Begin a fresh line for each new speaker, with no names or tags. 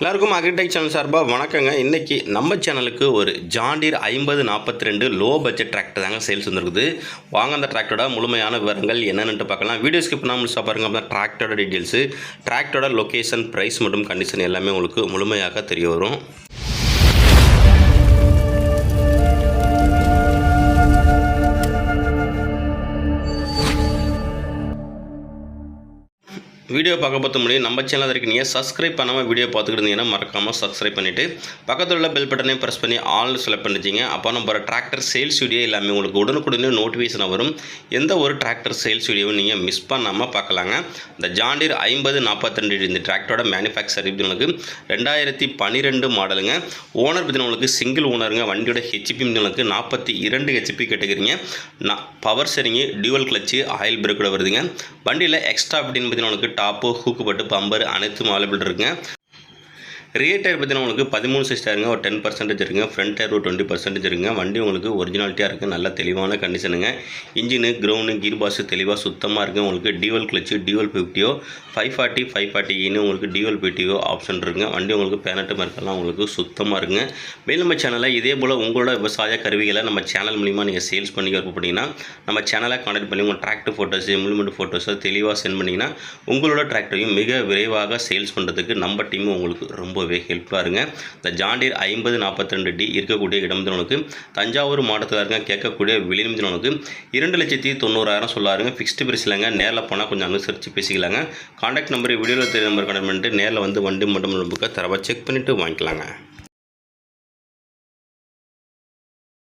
எல்லாருக்கும் agritech channel சார்பாக வணக்கங்க. இன்றைக்கி நம்ம சேனலுக்கு ஒரு ஜாண்டீர் ஐம்பது நாற்பத்தி ரெண்டு லோ பட்ஜெட் டிராக்டர் தாங்க சேல்ஸ் வந்துருக்குது. வாங்க அந்த டிராக்டரோட முழுமையான விவரங்கள் என்னென்னு பார்க்கலாம். வீடியோ ஸ்கிப் பண்ணாமல் முழுசாக பாருங்க. அப்போ டிராக்டரோட டீட்டெயில்ஸு டிராக்டரோட லொக்கேஷன் ப்ரைஸ் மற்றும் கண்டிஷன் எல்லாமே உங்களுக்கு முழுமையாக தெரிய வரும். வீடியோ பார்க்க பார்த்த முடியும். நம்ம சேனல் இருக்கு நீங்கள் சப்ஸ்கிரைப் பண்ணாமல் வீடியோ பார்த்துக்கிட்டு இருந்தீங்கன்னா மறக்காமல் சப்ஸ்கிரைப் பண்ணிவிட்டு பக்கத்தில் உள்ள பெல் பட்டனையும் ப்ரெஸ் பண்ணி ஆல் செலக்ட் பண்ணிச்சிங்க அப்போ நம்ம டிராக்டர் சேல்ஸ் வீடியோ எல்லாமே உங்களுக்கு உடனுக்குடனே நோட்டிஃபிகேஷன் வரும். எந்த ஒரு டிராக்டர் சேல்ஸ் வீடியோவும் நீங்கள் மிஸ் பண்ணாமல் பார்க்கலாங்க. இந்த ஜாண்டீர் ஐம்பது நாற்பத்தி ரெண்டு இந்த டிராக்டரோட மேனுஃபேக்சர் உங்களுக்கு ரெண்டாயிரத்தி பன்னிரெண்டு மாடலுங்க ஓனர் பற்றி உங்களுக்கு சிங்கிள் ஓனருங்க வண்டியோட ஹெச்பி உங்களுக்கு நாற்பத்தி இரண்டு ஹெச்பி கேட்டுக்கிறீங்க. நான் பவர் சரிங்க டியூவல் கிளச்சு ஆயில் பிரேக்கோட வருதுங்க. வண்டியில் எக்ஸ்ட்ரா அப்படின்னு பார்த்தீங்கன்னா உங்களுக்கு டாப்பு ஹூக்கு பட்டு பம்பர் அனைத்தும் அவைலபிள் இருக்குங்க. ரியர் டயர் பார்த்தீங்கன்னா உங்களுக்கு பதிமூணு சைஸ் டயருங்க ஒரு டென் பர்சன்டேஜ் இருக்குங்க. ஃப்ரண்ட் டயர் ஒரு டுவெண்ட்டி பர்சன்டேஜ் இருக்குங்க. வண்டி உங்களுக்கு ஒரிஜினாலிட்டியாக இருக்குது நல்ல தெளிவான கண்டிஷனுங்க இன்ஜினு கிரவுண்டு கீர் பாஸ் தெளிவாக சுத்தமாக இருக்குது உங்களுக்கு டியூவல் கிளச்சு டியூவல் ஃபிஃப்டியோ ஃபைவ் ஃபார்ட்டி ஃபைவ் ஃபார்ட்டி இன்னு உங்களுக்கு டியூவல் பிடிஓ ஆப்ஷன் இருக்குங்க. வண்டி உங்களுக்கு பேனட்டு மார்க்கெல்லாம் உங்களுக்கு சுத்தமாக இருக்குங்க. மேலும் நம்ம சேனலில் இதே போல் உங்களோட விவசாய கருவிகளை நம்ம சேனல் மூலிமா நீங்கள் சேல்ஸ் பண்ணி விருப்பப்பட்டீங்கன்னா நம்ம சேனலை கான்டெக்ட் பண்ணி உங்கள் டிராக்டர் ஃபோட்டோஸ் இம்ப்ளிமெண்ட் ஃபோட்டோஸை தெளிவாக சென்ட் பண்ணிங்கன்னா உங்களோட டிராக்டரையும் மிக விரைவாக சேல்ஸ் பண்ணுறதுக்கு நம்ம டீமும் உங்களுக்கு ரொம்ப ரொம்பவே ஹெல்ப்ஃபுல்லாக இருங்க. இந்த ஜாண்டீர் ஐம்பது நாற்பத்தி ரெண்டு டி இருக்கக்கூடிய இடம் தஞ்சாவூர் மாவட்டத்தில் இருக்க கேட்கக்கூடிய விளிம்புக்கு இரண்டு லட்சத்தி தொண்ணூறாயிரம் சொல்லாருங்க. ஃபிக்ஸ்டு பிரைஸ் இல்லைங்க. நேரில் போனால் கொஞ்சம் அனுசரித்து பேசிக்கலாங்க. காண்டாக்ட் நம்பர் வீடியோவில் தெரிய நம்பர் கனெக்ட் பண்ணிட்டு நேரில் வந்து வண்டி மட்டும் புக்கை தரவாக செக் பண்ணிவிட்டு வாங்கிக்கலாங்க.